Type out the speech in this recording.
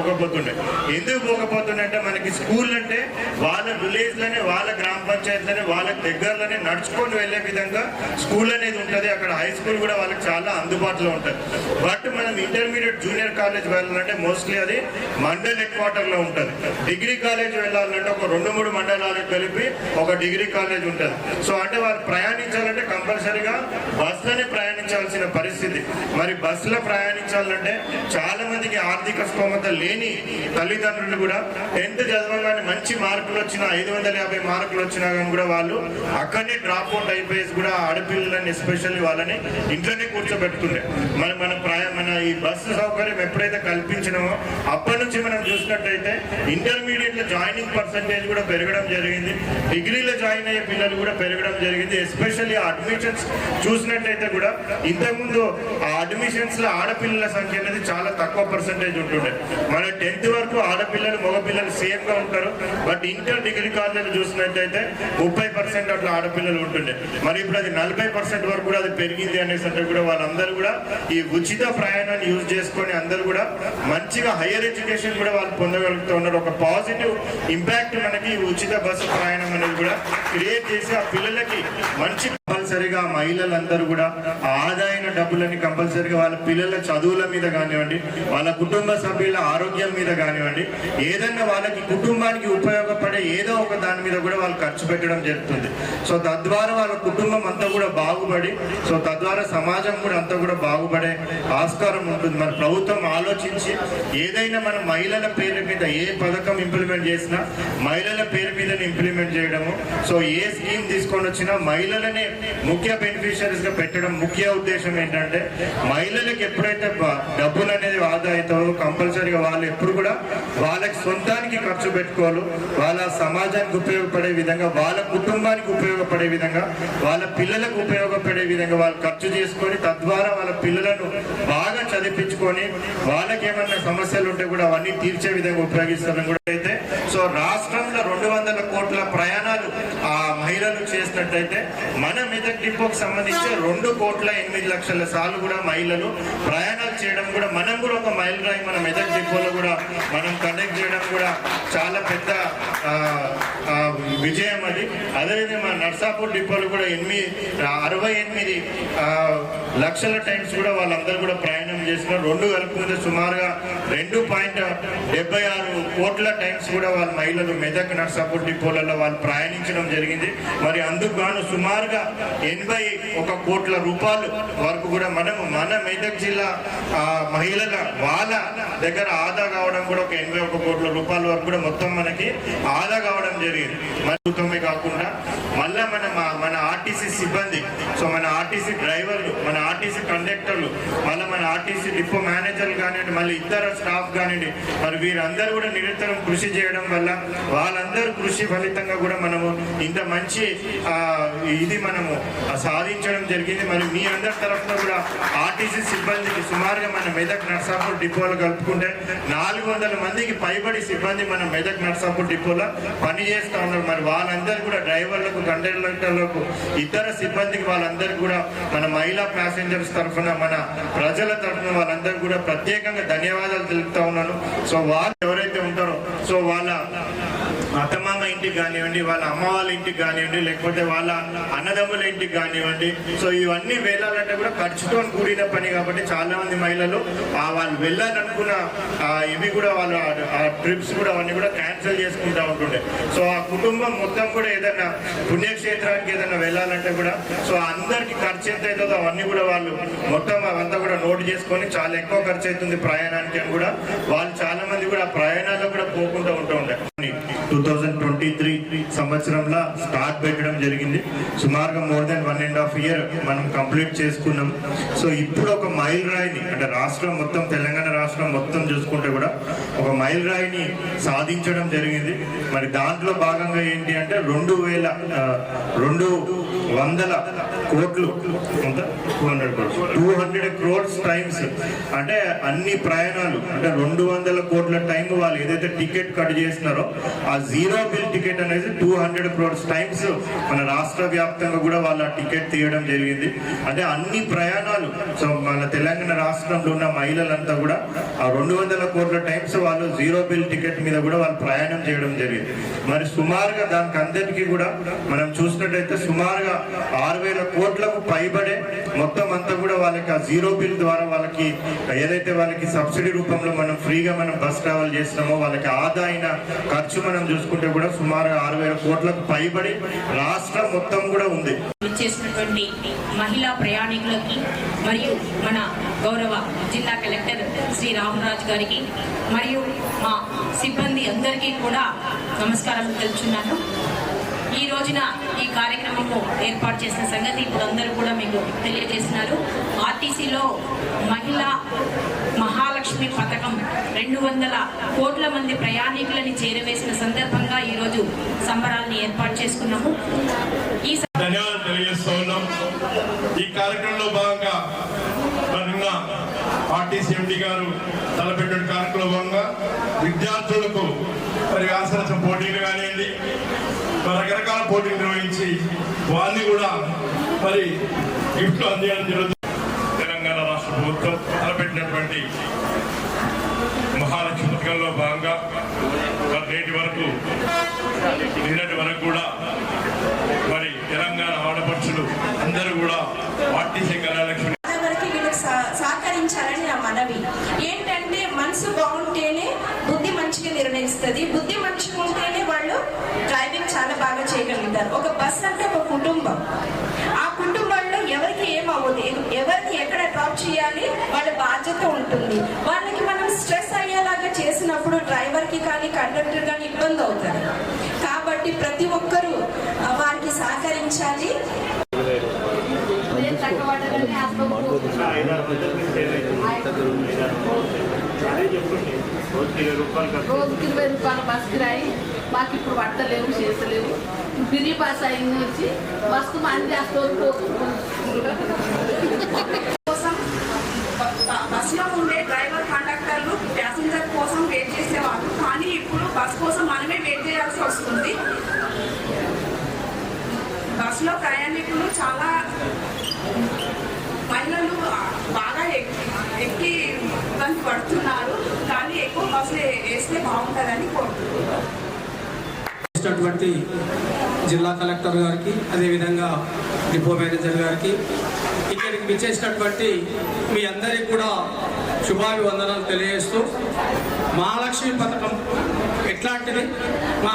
పోకపోతుండే ఎందుకు పోకపోతుండే అంటే మనకి స్కూల్ అంటే వాళ్ళ విలేజ్లోనే వాళ్ళ గ్రామ పంచాయతీలోనే వాళ్ళ దగ్గరలోనే నడుచుకొని వెళ్ళే విధంగా స్కూల్ అనేది ఉంటుంది. అక్కడ హై స్కూల్ కూడా వాళ్ళకి చాలా అందుబాటులో ఉంటుంది. బట్ మనం ఇంటర్మీడియట్ జూనియర్ కాలేజ్ వెళ్ళాలంటే మోస్ట్లీ అది మండల్ హెడ్ క్వార్టర్లో ఉంటుంది. డిగ్రీ కాలేజ్ వెళ్ళాలంటే ఒక రెండు మూడు మండలాలకు కలిపి ఒక డిగ్రీ కాలేజ్ ఉంటుంది. సో అంటే వాళ్ళు ప్రయాణించాలంటే కంపల్సరీగా బస్సులోనే ప్రయాణించాల్సిన పరిస్థితి. మరి బస్సులో ప్రయాణించాలంటే చాలా మందికి ఆర్థిక స్తోమత లేని తల్లిదండ్రులు కూడా టెన్త్ చదవగానే మంచి మార్కులు వచ్చిన ఐదు వందల యాభై మార్కులు వచ్చినా కానీ కూడా వాళ్ళు అక్కడనే డ్రాప్ అవుట్ అయిపోయేసి కూడా ఆడపిల్లలని ఎస్పెషల్లీ వాళ్ళని ఇంట్లోనే కూర్చోబెట్టుకుండే మరి మన ప్రయా మన ఈ బస్సు సౌకర్యం ఎప్పుడైతే కల్పించినామో అప్పటి నుంచి మనం చూసినట్టయితే ఇంటర్మీడియట్లో జాయినింగ్ పర్సంటేజ్ కూడా పెరగడం జరిగింది. డిగ్రీలో జాయిన్ అయ్యే పిల్లలు కూడా పెరగడం జరిగింది. ఎస్పెషల్లీ అడ్మిషన్స్ చూసినట్టయితే కూడా ఇంతకుముందు ఆ అడ్మిషన్స్లో ఆడపిల్లల సంఖ్య అనేది చాలా తక్కువ పర్సంటేజ్ ఉంటుండే. మన టెన్త్ వరకు ఆడపిల్లలు మగపిల్లలు సేమ్గా ఉంటారు. బట్ ఇంటర్ డిగ్రీ కాలేజీలు చూసినట్టయితే ముప్పై పర్సెంట్ అట్లా ఆడపిల్లలు ఉంటుండే. మరి ఇప్పుడు అది నలభై పర్సెంట్ వరకు కూడా అది పెరిగింది అనేసి అంటే కూడా వాళ్ళందరూ కూడా ఈ ఉచిత ప్రయాణాన్ని యూజ్ చేసుకొని అందరూ కూడా మంచిగా హైయర్ ఎడ్యుకేషన్ కూడా వాళ్ళు పొందగలుగుతున్నారు ఒక పాజిటివ్ ఇంపాక్ట్ మనకి ఉచిత బస్సు ప్రయాణం అనేది కూడా క్రియేట్ చేసి ఆ పిల్లలకి మంచి కంపల్సరీగా మహిళలందరూ కూడా ఆదాయన డబ్బులని కంపల్సరిగా వాళ్ళ పిల్లల చదువుల మీద కానివ్వండి వాళ్ళ కుటుంబ సభ్యుల ఆరోగ్యం మీద కానివ్వండి ఏదన్నా వాళ్ళకి కుటుంబానికి ఉపయోగపడే ఏదో ఒక దాని మీద కూడా వాళ్ళు ఖర్చు పెట్టడం జరుగుతుంది. సో తద్వారా వాళ్ళ కుటుంబం అంతా కూడా బాగుపడి సో తద్వారా సమాజం కూడా అంతా కూడా బాగుపడే ఆస్కారం ఉంటుంది. మన ప్రభుత్వం ఆలోచించి ఏదైనా మన మహిళల పేరు మీద ఏ పథకం ఇంప్లిమెంట్ చేసినా మహిళల పేరు మీద ఇంప్లిమెంట్ చేయడము. సో ఏ స్కీమ్ తీసుకొని వచ్చినా మహిళలనే ముఖ్య బెనిఫిషరీస్గా పెట్టడం ముఖ్య ఉద్దేశం ఏంటంటే మహిళలకు ఎప్పుడైతే డబ్బులు అనేది ఆదా అవుతారో కంపల్సరీగా వాళ్ళు ఎప్పుడు కూడా వాళ్ళకి సొంతానికి ఖర్చు పెట్టుకోవాలి. వాళ్ళ సమాజానికి ఉపయోగపడే విధంగా వాళ్ళ కుటుంబానికి ఉపయోగపడే విధంగా వాళ్ళ పిల్లలకు ఉపయోగపడే విధంగా వాళ్ళు ఖర్చు చేసుకొని తద్వారా వాళ్ళ పిల్లలను బాగా చదివించుకొని వాళ్ళకి ఏమన్నా సమస్యలు ఉంటే కూడా అవన్నీ తీర్చే విధంగా ఉపయోగిస్తారని కూడా అయితే సో రాష్ట్రంలో రెండు వందల కోట్ల ప్రయాణాలు ఆ మహిళలు చేసినట్టయితే మన మెదక్ డిపోకి సంబంధించి రెండు కోట్ల ఎనిమిది లక్షల సార్లు కూడా మహిళలు ప్రయాణాలు చేయడం కూడా మనం కూడా ఒక మైల్ రాయి మన మెదక్ డిపోలో కూడా మనం కండక్ట్ చేయడం కూడా చాలా పెద్ద విజయం అది. అదేవిధంగా మన నర్సాపూర్ డిపోలో కూడా ఎనిమిది అరవై ఎనిమిది లక్షల టైమ్స్ కూడా వాళ్ళందరూ కూడా ప్రయాణం చేసిన రెండు కలుపుకుంటే సుమారుగా రెండు పాయింట్ డెబ్బై ఆరు కోట్ల టైమ్స్ కూడా వాళ్ళ మహిళలు మెదక్ నర్సాపూర్ డిపోలలో వాళ్ళు ప్రయాణించడం జరిగింది. మరి అందుకు గాను సుమారుగా ఎనభై ఒక కోట్ల రూపాయలు వరకు కూడా మనము మన మెదక్ జిల్లా ఆ, మహిళల వాళ్ళ దగ్గర ఆదా కావడం కూడా ఒక ఎనభై ఒక కోట్ల రూపాయల వరకు కూడా మొత్తం మనకి ఆదా కావడం జరిగింది. మరి ప్రభుత్వమే కాకుండా మళ్ళా మన మన ఆర్టీసీ సిబ్బంది సో మన ఆర్టీసీ డ్రైవర్ కండక్టర్లు మళ్ళీ మన ఆర్టీసీ డిపో మేనేజర్లు కానివ్వండి మళ్ళీ ఇతర స్టాఫ్ కానివ్వండి మరి వీరందరూ కూడా నిరంతరం కృషి చేయడం వల్ల వాళ్ళందరూ కృషి ఫలితంగా కూడా మనము ఇంత మంచి ఇది మనము సాధించడం జరిగింది. మరి మీ అందరి తరఫున కూడా ఆర్టీసీ సిబ్బందికి సుమారుగా మన మెదక్ నర్సాపూర్ డిపోలో కలుపుకుంటే నాలుగు వందల మందికి పైబడి సిబ్బంది మన మెదక్ నర్సాపూర్ డిపోలో పనిచేస్తూ ఉన్నారు. మరి వాళ్ళందరూ కూడా డ్రైవర్లకు కండక్టర్లకు ఇతర సిబ్బందికి వాళ్ళందరికీ కూడా మన మహిళా ప్యాసింజర్స్ తరఫున మన ప్రజల తరఫున వాళ్ళందరూ కూడా ప్రత్యేకంగా ధన్యవాదాలు తెలుపుతా ఉన్నాను. సో వాళ్ళు ఎవరైతే ఉంటారో సో వాళ్ళ అత్తమామ ఇంటికి కానివ్వండి వాళ్ళ అమ్మ వాళ్ళ ఇంటికి కానివ్వండి లేకపోతే వాళ్ళ అన్నదమ్ముల ఇంటికి కానివ్వండి. సో ఇవన్నీ వెళ్ళాలంటే కూడా ఖర్చుతో కూడిన పని కాబట్టి చాలా మంది మహిళలు వాళ్ళు వెళ్ళాలనుకున్న ఇవి కూడా వాళ్ళు ఆ ట్రిప్స్ కూడా అవన్నీ కూడా క్యాన్సిల్ చేసుకుంటా ఉంటుండే. సో ఆ కుటుంబం మొత్తం కూడా ఏదైనా పుణ్యక్షేత్రానికి ఏదైనా వెళ్ళాలంటే కూడా సో అందరికి ఖర్చు ఎంత అవుతుందో అవన్నీ కూడా వాళ్ళు మొత్తం అవంతా కూడా నోట్ చేసుకొని చాలా ఎక్కువ ఖర్చు అవుతుంది ప్రయాణానికి అని కూడా వాళ్ళు చాలా మంది కూడా ప్రయాణాల్లో కూడా పోకుండా ఉంటూ ఉండే. టూ థౌజండ్ ట్వంటీ త్రీ సంవత్సరంలో స్టార్ట్ పెట్టడం జరిగింది. సుమారుగా more than one and half year మనం కంప్లీట్ చేసుకున్నాం. సో ఇప్పుడు ఒక మైల్ రాయిని అంటే రాష్ట్రం మొత్తం తెలంగాణ రాష్ట్రం మొత్తం చూసుకుంటే కూడా ఒక మైల్ రాయిని సాధించడం జరిగింది. మరి దాంట్లో భాగంగా ఏంటి అంటే రెండు వేల రెండు వందల కోట్లు. ఎంత? Two hundred crores two hundred crores times అంటే అన్ని ప్రయాణాలు అంటే రెండు వందల కోట్ల టైం వాళ్ళు ఏదైతే టికెట్ కట్ చేస్తున్నారో ఆ జీరో బిల్ టికెట్ అనేది టూ హండ్రెడ్ క్రోర్స్ టైమ్స్ మన రాష్ట్ర వ్యాప్తంగా కూడా వాళ్ళు ఆ టికెట్ తీయడం జరిగింది. అంటే అన్ని ప్రయాణాలు సో మన తెలంగాణ రాష్ట్రంలో ఉన్న మహిళలంతా కూడా ఆ రెండు వందల కోట్ల టైమ్స్ వాళ్ళు జీరో బిల్ టికెట్ మీద కూడా వాళ్ళు ప్రయాణం చేయడం జరిగింది. మరి సుమారుగా దానికి అందరికీ కూడా మనం చూసినట్టయితే సుమారుగా ఆరు వేల కోట్లకు పైబడే మొత్తం అంతా కూడా వాళ్ళకి ఆ జీరో బిల్ ద్వారా వాళ్ళకి ఏదైతే వాళ్ళకి సబ్సిడీ రూపంలో మనం ఫ్రీగా మనం బస్ ట్రావెల్ చేస్తున్నామో వాళ్ళకి ఆదా అయిన ఖర్చు మనం చూసుకుంటే కూడా సుమారు ఆరు వేల కోట్లకు పైబడి రాష్ట్రం మొత్తం కూడా ఉంది. చేసినటువంటి మహిళా ప్రయాణికులకి మరియు మన గౌరవ జిల్లా కలెక్టర్ శ్రీ రామరాజు గారికి మరియు మా సిబ్బంది అందరికీ కూడా నమస్కారం తెలుచున్నాను ఈ రోజున ఈ కార్యక్రమము ఏర్పాటు చేసిన సంగతి ఇప్పుడు అందరూ కూడా మీకు తెలియజేస్తున్నారు ఆర్టీసీలో మహిళా మహాలక్ష్మి పథకం రెండు వందల కోట్ల మంది ప్రయాణికులని చేరవేసిన సందర్భంగా ఈరోజు సంబరాల్ని ఏర్పాటు చేసుకున్నాము. ఈ ధన్యవాదాలు తెలియజేస్తూ ఉన్నాం. ఈ కార్యక్రమంలో భాగంగా ఆర్టీసీ ఎండి గారు తలపెట్టిన కార్యక్రమంలో భాగంగా విద్యార్థులకు మరి వ్యాసరచన పోటీలు కానివ్వండి రకరకాల పోటీలు నిర్వహించి వాళ్ళని కూడా మరి గిఫ్ట్లు అందేయడం జరుగుతుంది. తెలంగాణ రాష్ట్ర ప్రభుత్వం తలపెట్టినటువంటి మహాలక్ష్మి పథకంలో భాగంగా నేటి వరకు నిన్నటి వరకు కూడా మరి తెలంగాణ ఆడపడుచులు అందరూ కూడా ఆర్టీసీ కళాలక్ష్మి వరకు వీళ్ళకి సహ- సహకరించాలని నా మనవి ఏంటంటే మనసు బాగుంటేనే బుద్ధి మంచిగా నిర్ణయిస్తుంది బుద్ధి మంచిగా ఉంటేనే వాళ్ళు డ్రైవింగ్ చాలా చేయగలుగుతారు ఒక బస్ అంటే ఒక కుటుంబం. ఆ కుటుంబంలో ఎవరికి ఏం అవ్వదు ఎ- ఎవరిని ఎక్కడ డ్రాప్ చేయాలి? వాళ్ళ బాధ్యత ఉంటుంది. వాళ్ళకి మనం స్ట్రెస్ అయ్యేలాగా చేసినప్పుడు డ్రైవర్కి కానీ కండక్టర్ కానీ ఇబ్బంది అవుతుంది కాబట్టి ప్రతి ఒక్కరూ వారికి సహకరించాలి. రోజుకి ఇరవై రూపాయల బస్ కిరాయి మాకు ఇప్పుడు పట్టలేవు చేసలేవు బిరి బస్ అయింది వచ్చి బస్కు మంది వస్తుంది కోసం బస్సులో ఉండే డ్రైవర్ కండక్టర్లు ప్యాసింజర్ కోసం వెయిట్ చేసేవాళ్ళు. కానీ ఇప్పుడు బస్ కోసం మనమే వెయిట్ చేయాల్సి వస్తుంది. బస్సులో ప్రయాణికులు చాలా మహిళలు బాగా ఎక్- ఎక్కి ఇబ్బంది పడుతున్నారు. కానీ ఎక్కువ బస్సులు వేస్తే బాగుంటుందని కోరుకుంటున్నాను ఇచ్చినటువంటి జిల్లా కలెక్టర్ గారికి అదేవిధంగా డిపో మేనేజర్ గారికి ఇక్కడికి విచ్చేసినటువంటి మీ అందరికీ కూడా శుభాభివందనాలు తెలియజేస్తూ మహాలక్ష్మి పథకం ఎట్లాంటిది? మహా